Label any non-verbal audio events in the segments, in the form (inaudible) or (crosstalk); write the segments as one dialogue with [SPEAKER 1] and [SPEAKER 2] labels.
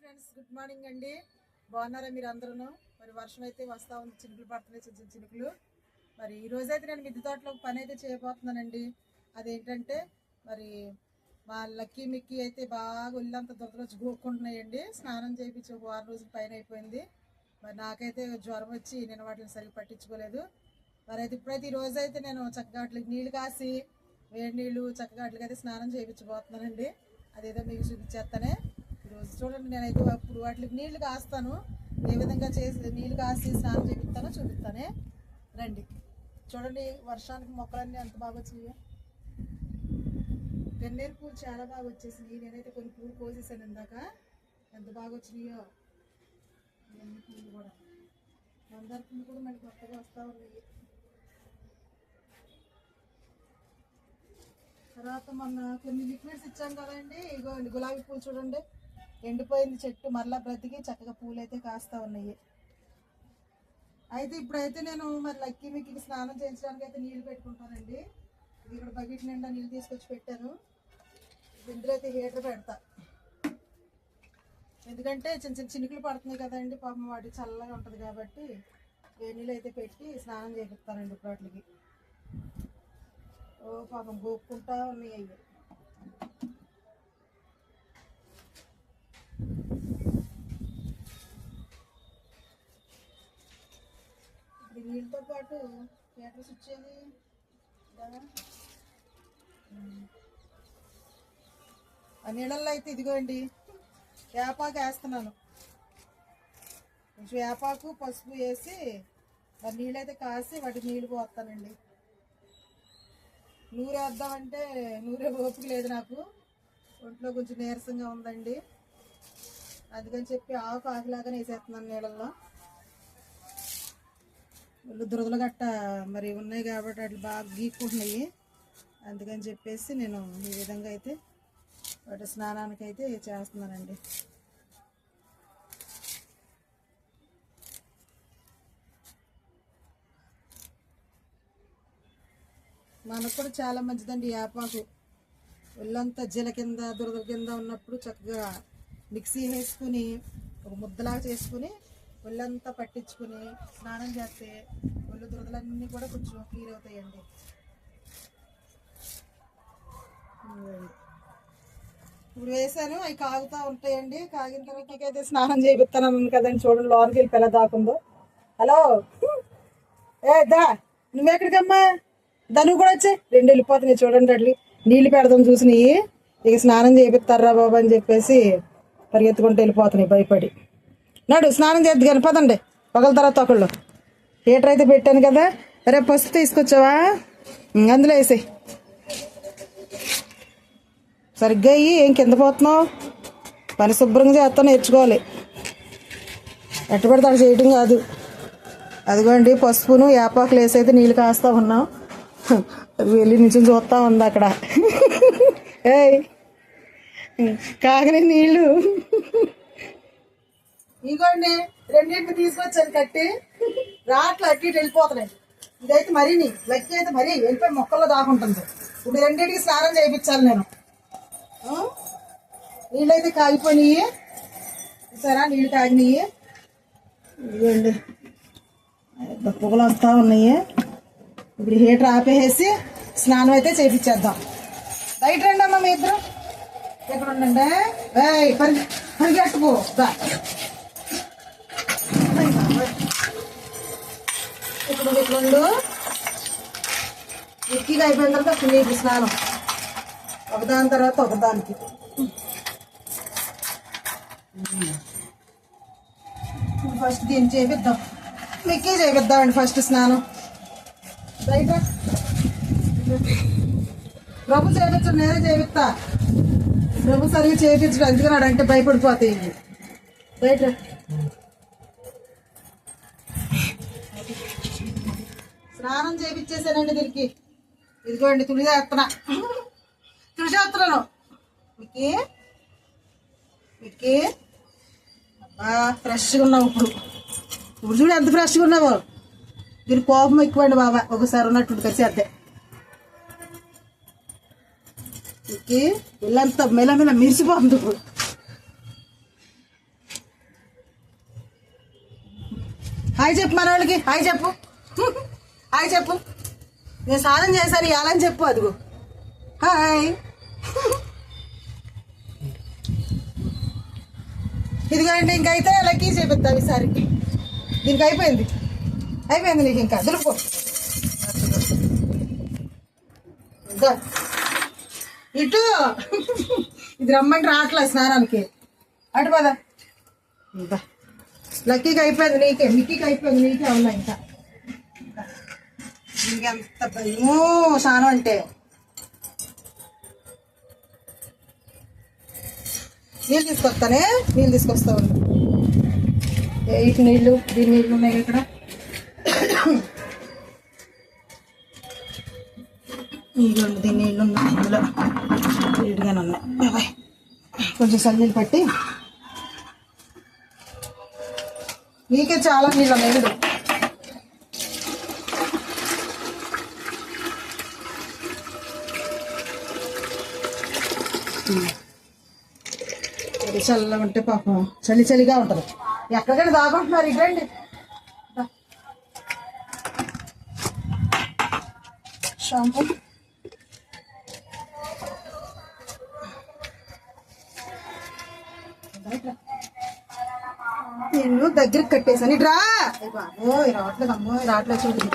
[SPEAKER 1] Friends good morning అండి. బాగున్నారా మీరు అందరూ మరి వర్షం అయితే వస్తూ ఉంది చినుకులు పడుతున్నాయి చిన్న చిన్న చినుకులు. మరి ఈ రోజైతే నేను మిద్దె తోటలో పని అయితే చేయబోతున్నానండి. అదేంటంటే మరి మా లక్కీ మిక్కీ అయితే బాగా ఒళ్ళంతా దురదలు గోక్కుంటున్నాయండి స్నానం చేయించి ఒక వారం రోజుల పైన అయిపోయింది. మరి నాకైతే జ్వరం వచ్చి నేను వాటిని సరిగ్గా పట్టించుకోలేదు. మరి అయితే ఇప్పుడైతే ఈ అయితే నేను చక్కగా వాటికి నీళ్ళు కాసి వేడి నీళ్ళు చక్కగా వాటికి అయితే స్నానం చేయించబోతున్నానండి. అదేదో మీకు చూపించేస్తానే. ఈరోజు చూడండి నేనైతే అప్పుడు వాటికి నీళ్ళు కాస్తాను. ఏ విధంగా చేసి నీళ్ళు కాసి స్నానం చేపిస్తానో చూపిస్తానే. రండి. చూడండి వర్షానికి మొక్కలన్నీ ఎంత బాగా వచ్చినాయో. గన్నేరు పూలు చాలా బాగా వచ్చేసినాయి. నేనైతే కొన్ని పూలు కోసేసాను ఇందాక. ఎంత బాగా వచ్చినాయో. ఇవన్నీ పూలు కూడా. మందార పూలు కూడా మనకి కొత్తగా వస్తూ ఉన్నాయి. తర్వాత మొన్న కొన్ని లిక్విడ్స్ ఇచ్చాం కదండి. ఇగో గులాబీ పూలు చూడండి. ఎండిపోయింది చెట్టు మరలా బ్రతికి చక్కగా పూలు అయితే కాస్తా ఉన్నాయి. అయితే ఇప్పుడైతే నేను మరి లక్కీ మీకు స్నానం చేయించడానికి అయితే నీళ్ళు పెట్టుకుంటానండి. ఇది ఇక్కడ బకెట్ నిండా నీళ్ళు తీసుకొచ్చి పెట్టాను. ఇందులో అయితే హీటర్ పెడతా. ఎందుకంటే చిన్న చిన్న చినుకులు పడుతున్నాయి కదండి పాపం వాటి చల్లగా ఉంటుంది కాబట్టి వేణీలు అయితే పెట్టి స్నానం చేపిస్తానండి ఇప్పుడు వాటికి. ఓ పాపం గోక్కుంటా ఉన్నాయి అవి అది నీళ్ళతో పాటు హీటర్ వచ్చేది ఆ నీళ్ళల్లో అయితే ఇదిగోండి వేపాకు వేస్తున్నాను. కొంచెం వేపాకు పసుపు వేసి మరి నీళ్ళైతే కాసి వాటికి నీళ్ళు పోస్తానండి. నూరు వేద్దామంటే నూరే ఓపిక లేదు నాకు. ఒంట్లో కొంచెం నీరసంగా ఉందండి. అందుకని చెప్పి ఆకు ఆకులాగానే వేసేస్తున్నాను నీళ్ళల్లో. దురదలు గట్ట మరి ఉన్నాయి కాబట్టి అట్లా బాగా గీక్కుంటున్నాయి అందుకని చెప్పేసి నేను ఈ విధంగా అయితే వాటి స్నానానికి అయితే చేస్తున్నానండి. మనకు కూడా చాలా మంచిదండి యాపాకు ఒళ్ళంతా జీల కింద దురద కింద ఉన్నప్పుడు చక్కగా మిక్సీ వేసుకుని ఒక ముద్దలాగా చేసుకుని ఒళ్ళంతా పట్టించుకుని స్నానం చేస్తే ఒళ్ళు దురదలన్నీ కూడా కొంచెం క్లియర్ అవుతాయండి. ఇప్పుడు వేసాను అవి కాగుతూ ఉంటాయండి. కాగిన తర్వాత అయితే స్నానం చేపిస్తాను కదండి. చూడండి లోనికి వెళ్ళి పిల్ల దాకుందో. హలో? ఏ దా నువ్వెక్కడికమ్మా? దా కూడా వచ్చే? రెండు వెళ్ళిపోతున్నాయి చూడండి అట్లి. నీళ్ళు పెడదాం చూసినాయి ఇక స్నానం చేపిస్తారా బాబు అని చెప్పేసి పరిగెత్తుకుంటూ వెళ్ళిపోతున్నాయి భయపడి. నాడు స్నానం చేద్దు కానీ పదండి. ఒకళ్ళ తర్వాత ఒకళ్ళు హీటర్ అయితే పెట్టాను కదా రేపు పసుపు తీసుకొచ్చావా? అందులో వేసి. సరిగ్గా అయ్యి ఏం కింద పోతున్నావు? పని శుభ్రంగా చేస్తా నేర్చుకోవాలి. ఎట్టుబడితే పడితే అక్కడ చేయటం కాదు. అదిగోండి పసుపును యాపాకులు వేసి అయితే నీళ్ళు కాస్తా ఉన్నాం. అది (laughs) వెళ్ళి నుంచి చూస్తా ఉంది అక్కడ. (laughs) ఏయ్ కాకనే నీళ్ళు. (laughs) ఇగోండి రెండింటిని తీసుకొచ్చాను కట్టి. రాట్లు అట్టి ఇటు వెళ్ళిపోతున్నాయి. ఇదైతే మరీ లక్కి అయితే మరీ వెళ్ళిపోయి మొక్కల్లో దాకుంటుంది ఇప్పుడు రెండింటికి స్నానం చేయించాలి నేను. నీళ్ళైతే కాగిపోయినాయి. సరే నీళ్ళు కాగినాయి ఇదిగోండి. పొగలు వస్తూ ఉన్నాయి. ఇప్పుడు హీటర్ ఆపేసి స్నానం అయితే చేపించేద్దాం. బయట రండి అమ్మ మీ ఇద్దరు. ఎక్కడ ఉండండి? ఏయ్, పరిగెట్టుకో దా. ఇప్పుడు రెండు. మిక్కీగా అయిపోయిన తర్వాత అప్పుడు నీకు స్నానం. ఒకదాని తర్వాత ఒకదానికి. ఫస్ట్ దీన్ని చేపిద్దాం. మిక్కీ చేపిద్దామండి ఫస్ట్ స్నానం. బయట. ప్రభు చేపించు నేనే చేపిస్తా. ప్రభు సరిగ్గా చేపించడం అందుకని అంటే భయపడిపోతాయి. బయట. స్నానం చేపించేసానండి దీనికి. ఇదిగోండి తుడిచేస్తున్నా తుడిచేస్తున్నాను మీకు మీకు ఫ్రెష్గా ఉన్నావు ఇప్పుడు. ఇప్పుడు చూడు ఎంత ఫ్రెష్గా ఉన్నావు. దీని కోపం ఎక్కువ అండి బాబా. ఒకసారి ఉన్నట్టు కలిసి అద్దే మీకు మెల మెల మిరిసిపోతుంది ఇప్పుడు. హాయ్ చెప్పు మన వాళ్ళకి హాయ్ చెప్పు. హాయ్ చెప్పు. నేను స్నానం చేశాను ఇవ్వాలని చెప్పు అదిగో. హాయ్. ఇదిగోండి ఇంకైతే లక్కీ చేపిస్తాను ఈసారి. దీనికి అయిపోయింది. అయిపోయింది నీకు ఇంకా. దులుపు ఇటు. ఇది రమ్మంటే రావట్లే స్నానానికి. అటు పద. లక్కీకి అయిపోయింది నీకే. మిక్కీకి అయిపోయింది నీకే అవునా ఇంకా. ఇంకెంత భయమో సానం అంటే. నీళ్ళు తీసుకొస్తానే నీళ్ళు తీసుకొస్తా ఉన్నా ఎయిట్ ఇటు నీళ్ళు దీని నీళ్ళు ఉన్నాయి ఇక్కడ. నీళ్ళు ఉంది దీని నీళ్ళు ఉన్నాయి ఇందులో. నీట్గానే ఉన్నాయి. కొంచెం సన్నీళ్ళు పట్టి. నీకే చాలా నీళ్ళు ఉన్నాయి చల్లగా ఉంటే పాపం చలి చలిగా ఉంటుంది. ఎక్కడికైనా దాగుంటున్నారు ఇవ్వండి షాంపూ. నేను దగ్గరికి కట్టేసాను ఇట్రా రా. బాబోయ్ రావట్లేదు అమ్మో రావట్లేదు చూడు.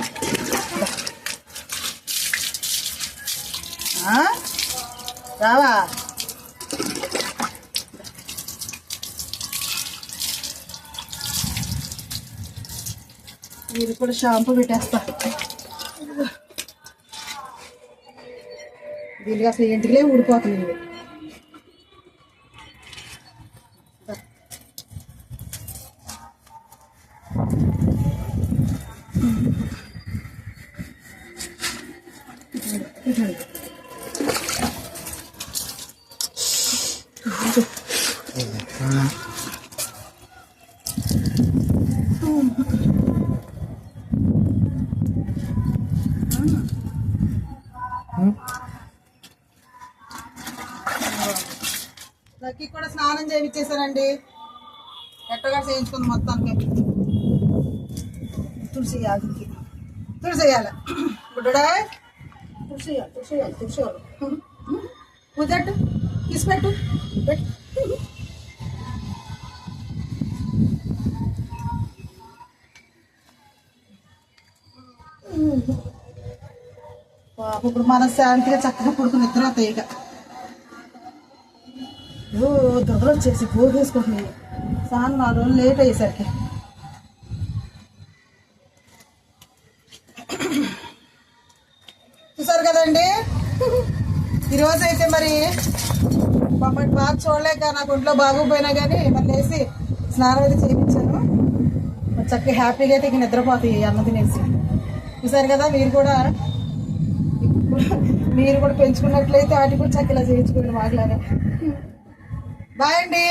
[SPEAKER 1] రావా? ఇది కూడా షాంపూ పెట్టేస్తా దీనికి అసలు ఇంటికే ఊడిపోతుంది ఇది లక్కీ కూడా స్నానం చేయించేసానండి ఎట్టగా చేయించుకుంది మొత్తానికి. తులసి యాదికి తులసి వేయాలి గుడ్డా తులసి వేయాలి తులసి వేయాలి తులసి వేయాలి పూజట్టు పెట్టు. పాప ఇప్పుడు మనశ్శాంతిగా శాంతిగా చక్కగా పుడుకుని నిద్ర అవుతాయి ఇక వచ్చేసి బోర్ సాన్ నాలుగు రోజులు లేట్ అయ్యేసరికి. చూసారు కదండి? ఈరోజు అయితే మరి మమ్మల్ని బాగా చూడలేక నాకు ఒంట్లో బాగోపోయినా కానీ మరి లేసి స్నానం అయితే చేయించాను. చక్కగా హ్యాపీగా అయితే ఇక నిద్రపోతాయి ఈ అన్నం తినేసి. చూసారు కదా మీరు కూడా మీరు కూడా పెంచుకున్నట్లయితే వాటికి కూడా చక్కగా చేయించుకోండి మాట్లాడే బాయ్ అండి